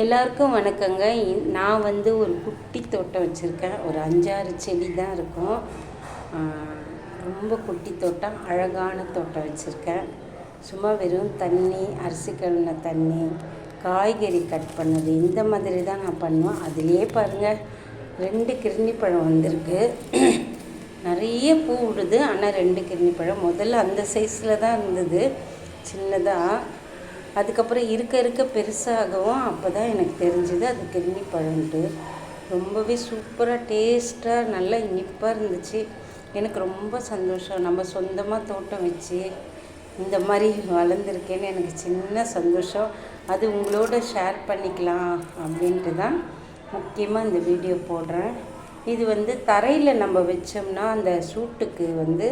எல்லாருக்கும் வணக்கங்க. நான் வந்து ஒரு குட்டி தோட்டம் வச்சுருக்கேன். ஒரு அஞ்சாறு செடி தான் இருக்கும். ரொம்ப குட்டி தோட்டம் அழகான தோட்டம் வச்சுருக்கேன். சும்மா வெறும் தண்ணி அரிசி கழுன தண்ணி காய்கறி கட் பண்ணது இந்த மாதிரி தான் நான் பண்ணுவேன். அதுலேயே பாருங்கள் ரெண்டு கிருணி பழம் வந்திருக்கு. நிறைய பூ விடுது ஆனால் ரெண்டு கிருணி பழம். முதல்ல அந்த சைஸில் தான் இருந்தது. சின்னதாக அதுக்கப்புறம் இருக்க இருக்க பெருசாகவும் அப்போ தான் எனக்கு தெரிஞ்சுது. அது கிருமி பழம்ட்டு ரொம்பவே சூப்பராக டேஸ்ட்டாக நல்லா இனிப்பாக இருந்துச்சு. எனக்கு ரொம்ப சந்தோஷம். நம்ம சொந்தமாக தோட்டம் வச்சு இந்த மாதிரி வளர்ந்துருக்கேன்னு எனக்கு சின்ன சந்தோஷம். அது உங்களோட ஷேர் பண்ணிக்கலாம் அப்படின்ட்டு தான் முக்கியமாக இந்த வீடியோ போடுறேன். இது வந்து தரையில் நம்ம வச்சோம்னா அந்த சூட்டுக்கு வந்து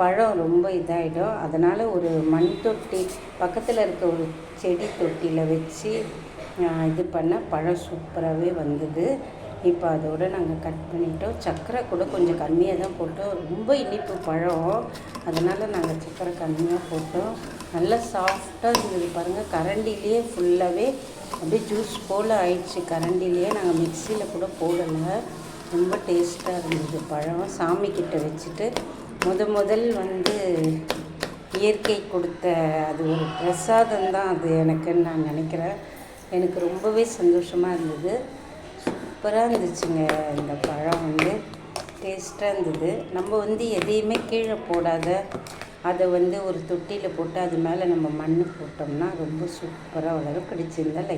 பழம் ரொம்ப இதாகிடும் அதனால் ஒரு மண் தொட்டி பக்கத்தில் இருக்க ஒரு செடி தொட்டியில் வச்சு இது பண்ண பழம் சூப்பராகவே வந்தது. இப்போ அதோட நாங்கள் கட் பண்ணிட்டோம். சர்க்கரை கூட கொஞ்சம் கம்மியாக தான் போட்டோம். ரொம்ப இனிப்பு பழம். அதனால் நாங்கள் சர்க்கரை கம்மியாக போட்டோம். நல்லா சாஃப்டாக இருந்தது பாருங்கள் கரண்டிலேயே ஃபுல்லாகவே அப்படியே ஜூஸ் போல் ஆயிடுச்சு. கரண்டிலேயே நாங்கள் மிக்சியில் கூட போடலை. ரொம்ப டேஸ்ட்டாக இருந்தது பழம். சாமி கிட்ட வச்சுட்டு முத முதல் வந்து இயற்கை கொடுத்த அது ஒரு பிரசாதம் தான் அது எனக்குன்னு நான் நினைக்கிறேன். எனக்கு ரொம்பவே சந்தோஷமாக இருந்தது. சூப்பராக இருந்துச்சுங்க இந்த பழம் வந்து. டேஸ்ட்டாக இருந்தது. நம்ம வந்து எதையுமே கீழே போடாத அதை வந்து ஒரு தொட்டியில் போட்டு அது மேலே நம்ம மண் போட்டோம்னா ரொம்ப சூப்பராக வளரும். பிடிச்சிருந்தா லைக்